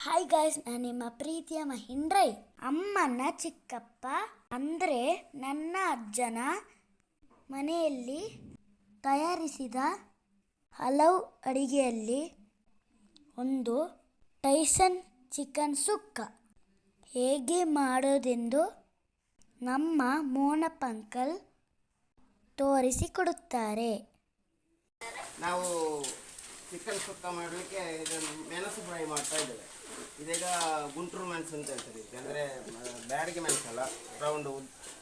Hi guys ನಾನು ನಿಮ್ಮ ಪ್ರೀತಿಯ ಮಹಿಂದ್ರೈ. ಅಮ್ಮನ ಚಿಕ್ಕಪ್ಪ ಅಂದರೆ ನನ್ನ ಅಜ್ಜನ ಮನೆಯಲ್ಲಿ ತಯಾರಿಸಿದ ಹಲವು ಅಡಿಗೆಯಲ್ಲಿ ಒಂದು ಟೈಸನ್ ಚಿಕನ್ ಸುಕ್ಕ. ಹೇಗೆ ಮಾಡೋದೆಂದು ನಮ್ಮ ಮೋನಪಂಕಲ್ ತೋರಿಸಿಕೊಡುತ್ತಾರೆ. ನಾವು ಚಿಕನ್ ಸುಕ್ಕ ಮಾಡಲಿಕ್ಕೆ ಇದನ್ನು ಮೆಣಸು ಫ್ರೈ ಮಾಡ್ತಾ ಇದ್ದೇವೆ. ಇದೀಗ ಗುಂಟೂರು ಮೆಣಸು ಅಂತ ಹೇಳ್ತಾರೆ ಅಂದರೆ ಬ್ಯಾಡಿಗೆ ಮೆಣಸಲ್ಲ ರೌಂಡ್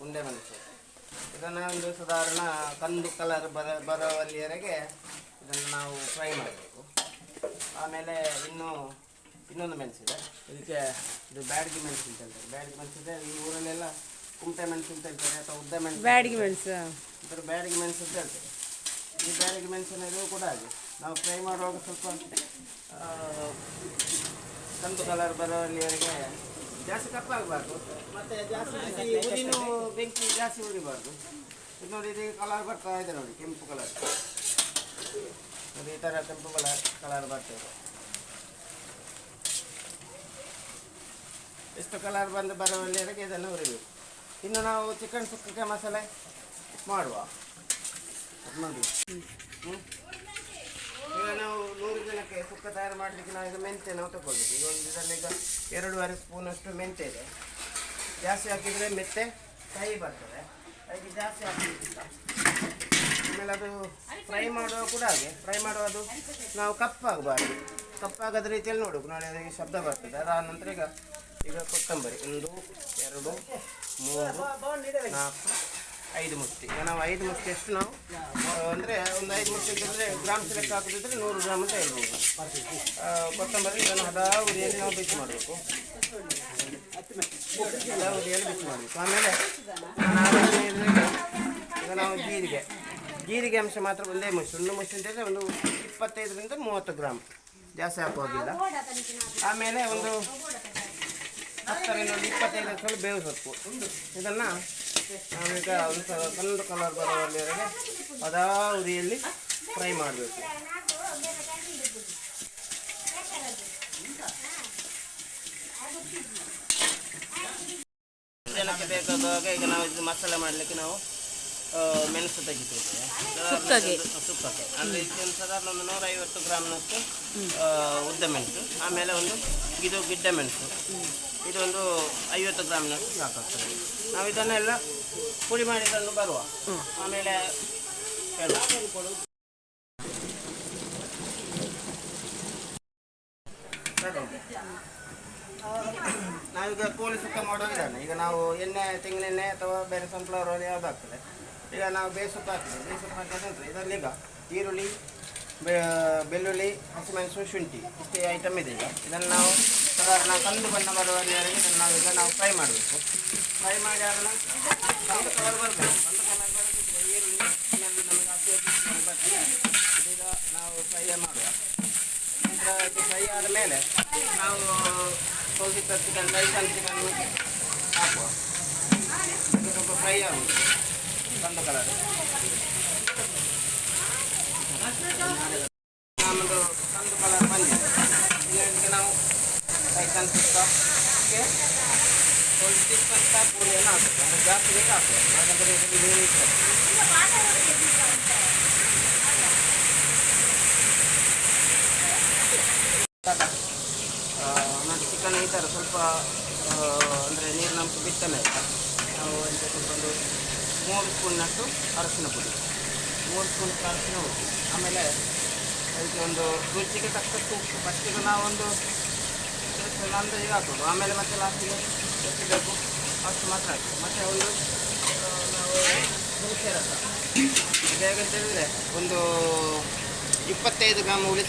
ಉಂಡೆ ಮೆಣಸು. ಇದನ್ನು ಒಂದು ಸಾಧಾರಣ ಕಂದು ಕಲರ್ ಬರ ಬರೋವಲ್ಲಿವರೆಗೆ ಇದನ್ನು ನಾವು ಫ್ರೈ ಮಾಡಬೇಕು. ಆಮೇಲೆ ಇನ್ನು ಇನ್ನೊಂದು ಮೆಣಸಿದೆ ಇದಕ್ಕೆ ಇದು ಬ್ಯಾಡಿಗೆ ಮೆಣಸು ಅಂತ ಹೇಳ್ತಾರೆ. ಬ್ಯಾಡಿಗೆ ಮೆಣಸಿದೆ ಈ ಊರಲ್ಲೆಲ್ಲ ಕುಂಟೆ ಮೆಣಸು ಅಂತ ಹೇಳ್ತಾರೆ ಅಥವಾ ಉದ್ದ ಮೆಣಸು ಬ್ಯಾಡಿಗೆ ಮೆಣಸು? ಇದರ ಬ್ಯಾಡಿಗೆ ಮೆಣಸು ಅಂತ ಹೇಳ್ತಾರೆ. ಈ ಬ್ಯಾಡಿಗೆ ಮೆಣಸಿನ ಇದು ಕೂಡ ಹಾಗೆ. ನಾವು ಫ್ರೈ ಮಾಡುವಾಗ ಸ್ವಲ್ಪ ಕಂದು ಕಲರ್ ಬರೋಲ್ಲಿವರೆಗೆ ಜಾಸ್ತಿ ಕಪ್ಪಾಗಬಾರ್ದು. ಮತ್ತೆ ಜಾಸ್ತಿ ಉದಿನ ಬೆಂಕಿ ಜಾಸ್ತಿ ಉರಿಬಾರ್ದು. ಇದು ನೋಡಿ ಇದು ಕಲರ್ ಬರ್ತಾ ಇದೆ ನೋಡಿ, ಕೆಂಪು ಕಲರ್ ನೋಡಿ, ಈ ಥರ ಕೆಂಪು ಕಲರ್ ಕಲರ್ ಬರ್ತದೆ ಎಷ್ಟು ಕಲರ್ ಬಂದು ಬರುವಲ್ಲಿವರೆಗೆ ಇದೆಲ್ಲ ಉರಿಬೇಕು. ಇನ್ನು ನಾವು ಚಿಕನ್ ಸುಕ್ಕಕ್ಕೆ ಮಸಾಲೆ ಮಾಡುವ. ನೋಡಿ ಹ್ಮ್? ಜನಕ್ಕೆ ಸುಕ್ಕ ತಯಾರು ಮಾಡಲಿಕ್ಕೆ ನಾವು ಈಗ ಮೆಂತ್ಯ ನಾವು ತಗೊಳ್ಬೇಕು. ಈಗ ಒಂದು ಇದರಲ್ಲಿ ಈಗ ಎರಡೂವರೆ ಸ್ಪೂನಷ್ಟು ಮೆಂತ್ಯ ಇದೆ. ಜಾಸ್ತಿ ಹಾಕಿದರೆ ಮೆತ್ತೆ ಕಹಿ ಬರ್ತದೆ. ಅದಕ್ಕೆ ಜಾಸ್ತಿ ಹಾಕಲಿಕ್ಕಿಲ್ಲ. ಆಮೇಲೆ ಅದು ಫ್ರೈ ಮಾಡುವ ಕೂಡ ಹಾಗೆ. ಫ್ರೈ ಮಾಡುವುದು ನಾವು ಕಪ್ಪಾಗಬಾರ್ದು. ಕಪ್ಪಾಗದ ರೀತಿಯಲ್ಲಿ ನೋಡಬೇಕು. ನೋಡಿ, ಅದಕ್ಕೆ ಶಬ್ದ ಬರ್ತದೆ. ಅದಾದ ನಂತರ ಈಗ ಈಗ ಕೊತ್ತಂಬರಿ. ಒಂದು, ಎರಡು, ಮೂರು, ನಾಲ್ಕು ಐದು ಮುಷ್ಟಿ. ನಾವು ಐದು ಮುಷ್ಟಿ ಎಷ್ಟು ನಾವು? ಅಂದರೆ ಒಂದು ಐದು ಮುಷ್ಟಿ ಅಂತಂದರೆ ಗ್ರಾಮ್ ಲೆಕ್ಕ ಹಾಕೋದಿದ್ರೆ ನೂರು ಗ್ರಾಮ್ ಅಂತ ಹೇಳ್ಬೋದು. ಕೊತ್ತಂಬರಿ ಇದನ್ನು ಹದ ಉರಿಯಲ್ಲಿ ನಾವು ಬಿಸಿ ಮಾಡಬೇಕು. ಹದ ಉರಿಯಲ್ಲಿ ಬಿಸಿ ಮಾಡಬೇಕು. ಆಮೇಲೆ ಈಗ ನಾವು ಜೀರಿಗೆ. ಜೀರಿಗೆ ಅಂಶ ಮಾತ್ರ ಒಂದೇ ಮುಷ್ಟಿ. ಒಂದು ಮುಷ್ಟಿ ಅಂತ ಹೇಳಿದ್ರೆ ಒಂದು ಇಪ್ಪತ್ತೈದರಿಂದ ಮೂವತ್ತು ಗ್ರಾಮ್. ಜಾಸ್ತಿ ಹಾಕೋದಿಲ್ಲ ಆಮೇಲೆ ಒಂದು ಹತ್ತರಿಂದ ಒಂದು ಇಪ್ಪತ್ತೈದು ಸ್ವಲ್ಪ ಬೇವು ಸೊಪ್ಪು. ಇದನ್ನು ನಾವೀಗ ಅದು ಸಹ ಕಂದು ಕಲರ್ ಬರೋವರೆಗೆ ಅದಾ ಉರಿಯಲ್ಲಿ ಫ್ರೈ ಮಾಡಬೇಕು ಜನಕ್ಕೆ ಬೇಕಾದಾಗ ಈಗ ನಾವು ಇದು ಮಸಾಲೆ ಮಾಡಲಿಕ್ಕೆ ನಾವು ಮೆಣಸು ತೆಗಿತೇವೆ ಸುಕ್ಕಗೆ? ಸುಕ್ಕಕ್ಕೆ ಅಂದರೆ ಇದು ಸಾಧಾರಣ ಒಂದು ನೂರೈವತ್ತು ಗ್ರಾಮ್ನಷ್ಟು ಉದ್ದ ಮೆಣಸು. ಆಮೇಲೆ ಒಂದು ಇದು ಗಿಡ್ಡ ಮೆಣಸು. ಇದೊಂದು ಐವತ್ತು ಗ್ರಾಮ್ನಷ್ಟು ಸಾಕಾಗ್ತದೆ ನಾವು ಇದನ್ನೆಲ್ಲ ಪುಡಿ ಮಾಡಿದ್ದನ್ನು ಬರುವ. ಆಮೇಲೆ ನಾವೀಗ ಕೋಳಿ ಸುಕ್ಕ ಮಾಡೋ ವಿಧಾನ ಈಗ ನಾವು ಎಣ್ಣೆ ತೆಂಗಿನೆಣ್ಣೆ ಅಥವಾ ಬೇರೆ ಸನ್ಫ್ಲವರ್ ಆಯಿಲ್ ಯಾವುದಾಗ್ತದೆ? ಈಗ ನಾವು ಬೇಸುಪ್ಪ ಹಾಕ್ತೇವೆ ಬೇಸುಪ್ಪ ಹಾಕಿದ್ರೆ ಇದರಲ್ಲಿ ಈಗ ಈರುಳ್ಳಿ ಬೆಳ್ಳುಳ್ಳಿ, ಹಸಿಮೆಣಸು, ಶುಂಠಿ ಇಷ್ಟೇ ಐಟಮ್ ಇದೆ ಈಗ. ಇದನ್ನು ನಾವು ಸಾಧಾರಣ ಕಂದು ಬಣ್ಣ ಬರುವವರೆಗೆ ಇದನ್ನು ನಾವೀಗ ನಾವು ಫ್ರೈ ಮಾಡಬೇಕು. ಫ್ರೈ ಮಾಡಿ ಆದ ನಂತರ ಕಂದು ಕಲರ್ ಬರಬೇಕು ಕಂದು ಕಲರ್ ಬರೋದಿದ್ರೆ ಈರುಳ್ಳಿ ನಮಗೆ ಹಸಿ ಹಸಿ ಬರ್ತದೆ. ಇದೀಗ ನಾವು ಫ್ರೈ ಮಾಡುವ. ನಂತರ ಫ್ರೈ ಆದ ಮೇಲೆ ನಾವು ಹೋಗಿದ್ದ ಚಿಕನ್ ರೈಸನ್ ಚಿಕನ್ ಹಾಕುವ. ಸ್ವಲ್ಪ ಫ್ರೈ ಆಗುವುದು. ಕಂದು ಕಲರ್ ನಮ್ಮದು ಕಂದು ಕಲರ್ ಬಂದಿದೆ ಇನ್ನು ಇದಕ್ಕೆ ನಾವು ರೈಸನ್ ಸುಕ್ಕಕ್ಕೆ ಒಂದು ಚಿಕ್ಕಂತ ಪುಡಿಯನ್ನು ಹಾಕಬೇಕು ಅಂದರೆ ಜಾಸ್ತಿ ಬೇಕು ಹಾಕಬೇಕು ಯಾಕಂದರೆ ಇದರಲ್ಲಿ ನೀರು ಇರ್ತದೆ ನೋಡಿ ಚಿಕನ್ ಈ ಥರ ಸ್ವಲ್ಪ ಅಂದರೆ ನೀರಿನ ಅಂಶ ಬಿಟ್ಟ ಮೇಲೆ ನಾವು ಎಂತ ಸ್ವಲ್ಪ ಒಂದು ಮೂರು ಸ್ಪೂನ್ನಷ್ಟು ಅರಸಿನ ಪುಡಿ ಮೂರು ಸ್ಪೂನ್ ಅರಸಿನ ಆಮೇಲೆ ಅದಕ್ಕೆ ಒಂದು ರುಚಿಗೆ ತಕ್ಕಷ್ಟು ಉಪ್ಪು ಫಸ್ಟಿಗೆ ನಾವೊಂದು ನಂದು ಅಂದಾಜಿಗೆ ಹಾಕೋದು ಆಮೇಲೆ ಮತ್ತೆ ಲಾಸ್ಟಿಗೆ ಬೇಕು. ಅಷ್ಟು ಮಾತ್ರ ಹಾಕಿ ಮತ್ತು ಒಂದು ನಾವು ಹುಣಸೆ ರಸ ಇದು ಹೇಗಂತ ಒಂದು ಇಪ್ಪತ್ತೈದು ಗ್ರಾಮ್ ಹುಳಿ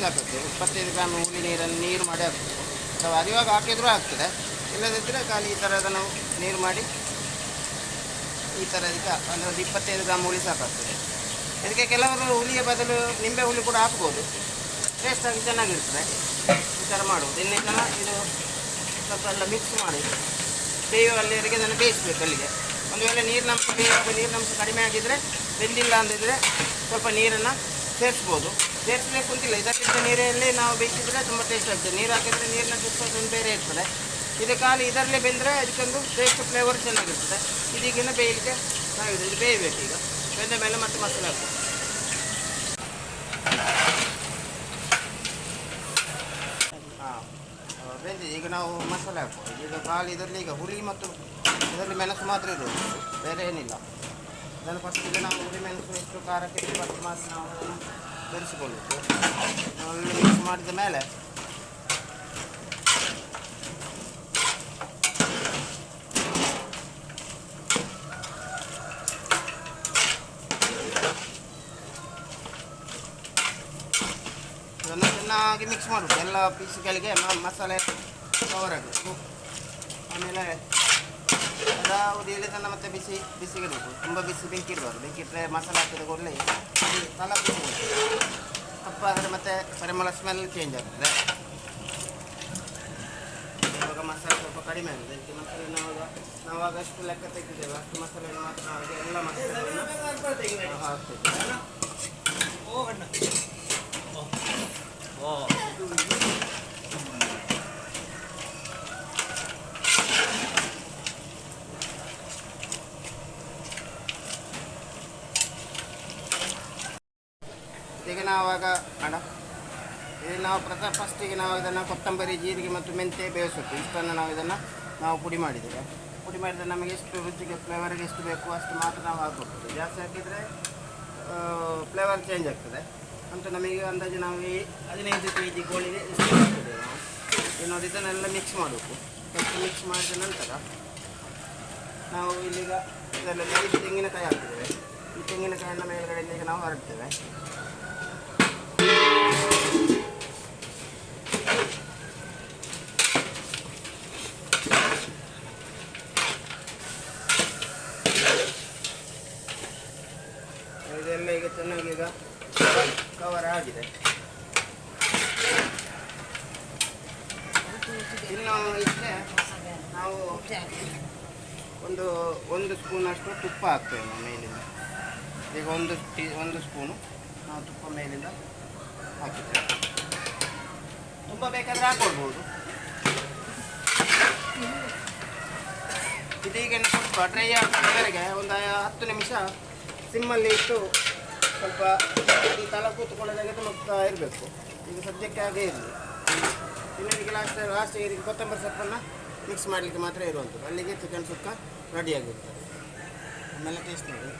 ಇಪ್ಪತ್ತೈದು ಗ್ರಾಮ್ ಹುಳಿ ನೀರನ್ನು ನೀರು ಮಾಡಿ ಹಾಕಬೇಕು. ಅಥವಾ ಅದಿವಾಗ ಹಾಕಿದರೂ ಆಗ್ತದೆ. ಇಲ್ಲದಿದ್ದರೆ ಖಾಲಿ ಈ ಥರ ಅದನ್ನು ನೀರು ಮಾಡಿ ಈ ಥರ ಇದಕ್ಕೆ ಅಂದರೆ ಒಂದು ಇಪ್ಪತ್ತೈದು ಗ್ರಾಮ್ ಹುಳಿ ಸಾಕಾಗ್ತದೆ ಇದಕ್ಕೆ ಕೆಲವರು ಹುಲಿಯ ಬದಲು ನಿಂಬೆ ಹುಲಿ ಕೂಡ ಹಾಕ್ಬೋದು. ಟೇಸ್ಟಾಗಿ ಚೆನ್ನಾಗಿರ್ತದೆ. ಈ ಥರ ಮಾಡುವುದು ಇನ್ನೇ ಜನ ಇದು ಸ್ವಲ್ಪ ಎಲ್ಲ ಮಿಕ್ಸ್ ಮಾಡಿ ಬೇಯುವಲ್ಲಿವರೆಗೆ ಅದನ್ನು ಬೇಯಿಸ್ಬೇಕು ಅಲ್ಲಿಗೆ. ಒಂದು ವೇಳೆ ನೀರಿನಂಶ ಬೇಯುವಾಗ ನೀರಿನಂಶ ಕಡಿಮೆ ಆಗಿದ್ದರೆ ಬೆಂದಿಲ್ಲ ಅಂದಿದ್ರೆ ಸ್ವಲ್ಪ ನೀರನ್ನು ಸೇರಿಸ್ಬೋದು. ಸೇರಿಸಬೇಕು ಅಂತಿಲ್ಲ. ಇದಕ್ಕಿಂತ ನೀರಲ್ಲಿ ನಾವು ಬೇಯಿಸಿದರೆ ತುಂಬ ಟೇಸ್ಟ್ ಆಗ್ತದೆ. ನೀರು ಹಾಕಿದರೆ ನೀರಿನ ಟೇಸ್ಟ್ ಬೇರೆ ಇರ್ತದೆ. ಇದು ಖಾಲಿ ಇದರಲ್ಲೇ ಬೆಂದರೆ ಅದಕ್ಕೊಂದು ಟೇಸ್ಟ್ ಫ್ಲೇವರ್ ಚೆನ್ನಾಗಿರ್ತದೆ. ಇದೀಗಿನ ಬೇಯಲಿಕ್ಕೆ ಚೆನ್ನಾಗಿದೆ ಇದು ಬೇಯಬೇಕು ಈಗ. ಬೆಂದ ಮೇಲೆ ಮತ್ತೆ ಮಸಾಲೆ ಹಾಕು. ಹಾಂ ಬೆಂದಿದೆ. ಈಗ ನಾವು ಮಸಾಲೆ ಹಾಕುವ. ಈಗ ಖಾಲಿ ಇದರಲ್ಲಿ ಈಗ ಹುಳಿ ಮತ್ತು ಇದರಲ್ಲಿ ಮೆಣಸು ಮಾತ್ರ ಇರೋದು. ಬೇರೆ ಏನಿಲ್ಲ. ಅದನ್ನು ಫಸ್ಟ್ ಈಗ ನಾವು ಹುಳಿ ಮೆಣಸು ಎಷ್ಟು ಖಾರಕ್ಕೆ ಫಸ್ಟ್ ಮಾತ್ರ ನಾವು ಬೆರೆಸಿಕೊಳ್ಳಬೇಕು ಮಿಕ್ಸ್ ಮಾಡಿದ ಮೇಲೆ ಇದನ್ನು ಚೆನ್ನಾಗಿ ಮಿಕ್ಸ್ ಮಾಡಬೇಕು ಎಲ್ಲ ಪೀಸ್ಗಳಿಗೆ ಮಸಾಲೆ ಕವರ್ ಆಗಬೇಕು ಆಮೇಲೆ ಯಾವುದು ಹೇಳಿದ ಮತ್ತೆ ಬಿಸಿ ಬಿಸಿಗಿಡಬೇಕು ತುಂಬ ಬಿಸಿ ಬೆಂಕಿ ಇರಬಾರ್ದು. ಬೆಂಕಿ ಇಟ್ಟರೆ ಮಸಾಲೆ ಹಾಕಿದ ಕೂಡಲೇ ತಲ ಬಿಸಿ ಕಪ್ಪ ಆದರೆ ಮತ್ತೆ ಪರಿಮಳ ಸ್ಮೆಲ್ ಚೇಂಜ್ ಆಗ್ತದೆ ಇವಾಗ ಮಸಾಲೆ ಸ್ವಲ್ಪ ಕಡಿಮೆ ಆಗಿದೆ. ಇದಕ್ಕೆ ಮಸಾಲೆ ನಾವು ನಾವು ಆಗ ಅಷ್ಟು ಲೆಕ್ಕ ತೆಗೆದಿದ್ದೇವೆ. ಅಷ್ಟು ಮಸಾಲೆ ಮಾತ್ರ ನಾವು ಎಲ್ಲ ಮಸಾಲೆ ಹಾಕ್ತೇವೆ. ಈಗ ನಾವು ಅಣ್ಣ. ಇದು ನಾವು ಪ್ರಥ ಫಸ್ಟಿಗೆ ನಾವು ಇದನ್ನು ಕೊತ್ತಂಬರಿ, ಜೀರಿಗೆ ಮತ್ತು ಮೆಂತೆ ಬೇಯಿಸುತ್ತೆ ಇಷ್ಟನ್ನು ನಾವು ಇದನ್ನು ನಾವು ಪುಡಿ ಮಾಡಿದ್ದೇವೆ. ಪುಡಿ ಮಾಡಿದರೆ ನಮಗೆ ಎಷ್ಟು ರುಚಿಗೆ ಫ್ಲೇವರ್ಗೆ ಎಷ್ಟು ಬೇಕು ಅಷ್ಟು ಮಾತ್ರ ನಾವು ಹಾಕಬೇಕು ಜಾಸ್ತಿ ಹಾಕಿದರೆ ಫ್ಲೇವರ್ ಚೇಂಜ್ ಆಗ್ತದೆ. ಅಂತ ನಮಗೆ ಅಂದಾಜು ನಾವು ಹದಿನೈದು ಕೆ ಜಿ ಕೋಳಿಗೆ ಇಷ್ಟು ನಾವು ಏನು ಇದನ್ನೆಲ್ಲ ಮಿಕ್ಸ್ ಮಾಡಬೇಕು. ಫಸ್ಟ್ ಮಿಕ್ಸ್ ಮಾಡಿದ ನಂತರ ನಾವು ಇಲ್ಲಿಗ ಇದರಲ್ಲಿ ಈ ತೆಂಗಿನಕಾಯಿ ಹಾಕ್ತೇವೆ. ಈ ತೆಂಗಿನಕಾಯಿಯನ್ನು ಮೇಲುಗಡೆಯಿಂದ ಇಲ್ಲಿಗೆ ನಾವು ಹರಡ್ತೇವೆ ಇದೆಲ್ಲ ಈಗ ಚೆನ್ನಾಗಿ ಈಗ ಕವರ್ ಆಗಿದೆ ಇನ್ನು ಇಷ್ಟೇ ನಾವು ಒಂದು ಒಂದು ಸ್ಪೂನಷ್ಟು ತುಪ್ಪ ಹಾಕ್ತೇವೆ ನಾವು ಮೇಲಿಂದ. ಈಗ ಒಂದು ಟೀ ಒಂದು ಸ್ಪೂನು ನಾವು ತುಪ್ಪ ಮೇಲಿಂದ ಹಾಕಿದ್ದೇವೆ. ತುಂಬ ಬೇಕಾದರೆ ಹಾಕೊಳ್ಬೋದು. ಇದೀಗ ಸ್ವಲ್ಪ ಡ್ರೈ ಆಗಿವರೆಗೆ ಒಂದು ಹತ್ತು ನಿಮಿಷ ಸಿಮ್ಮಲ್ಲಿ ಇಟ್ಟು ಸ್ವಲ್ಪ ತಲೆ ಕೂತ್ಕೊಳ್ಳೋದಾಗೆ ತುಂಬ ಇರಬೇಕು. ಈಗ ಸದ್ಯಕ್ಕೆ ಹಾಗೆ ಇರಲಿ ಇನ್ನು ಈಗ ಲಾಸ್ಟ್ ಲಾಸ್ಟಿಗೆ ಇದಕ್ಕೆ ಕೊತ್ತಂಬರಿ ಸೊಪ್ಪನ್ನು ಮಿಕ್ಸ್ ಮಾಡಲಿಕ್ಕೆ ಮಾತ್ರ ಇರುವಂಥದ್ದು. ಅಲ್ಲಿಗೆ ಚಿಕನ್ ಸುಕ್ಕ ರೆಡಿಯಾಗಿರ್ತದೆ ಆಮೇಲೆ ಟೇಸ್ಟ್ ನೋಡಿ.